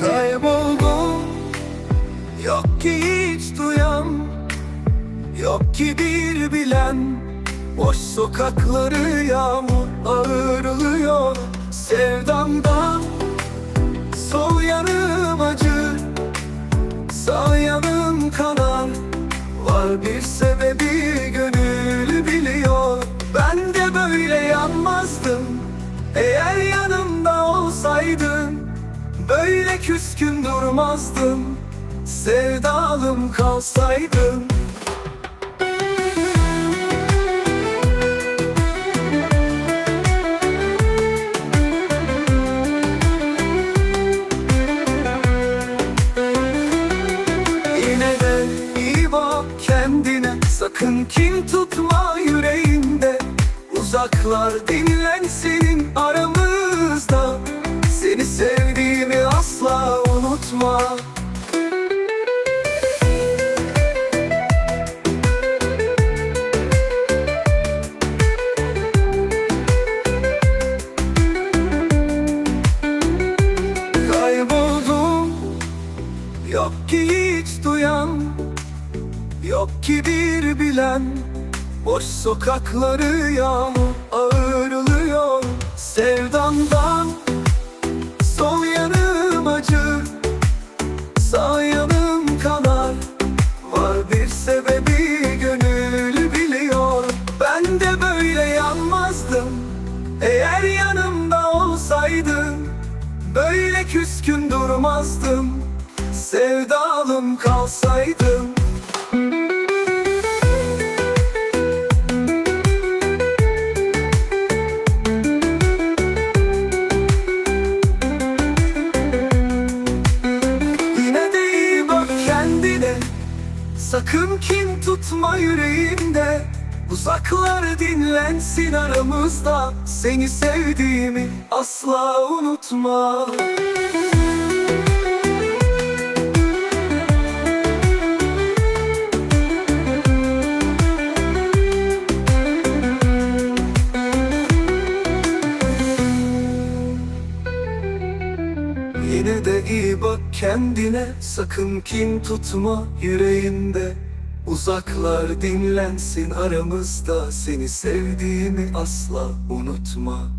Kayboldum. Yok ki hiç duyan Yok ki bir bilen. Boş sokakları yağmur ağırlıyor. Sevdamdan Sol yanım acı. Sağ yanım kanar. Var bir sebebi gönül biliyor. Ben de böyle yanmazdım. Eğer Böyle küskün durmazdım Sevdalım kalsaydın Yine de iyi bak kendine Sakın kin tutma yüreğinde. Uzaklar dinlensin aramızda Yok ki hiç duyan Yok ki bir bilen. Boş sokakları yağmur ağırlıyor. Sevdandan Sol yanım acır. Sağ yanım kanar. Var bir sebebi gönül biliyor. Ben de böyle yanmazdım. Eğer yanımda olsaydın Böyle küskün durmazdım Sevdalım kalsaydım. Yine de iyi bak kendine. Sakın kin tutma yüreğinde Uzaklar dinlensin aramızda. Seni sevdiğimi asla unutma Yine de iyi bak kendine Sakın kin tutma yüreğinde. Uzaklar dinlensin aramızda Seni sevdiğimi asla unutma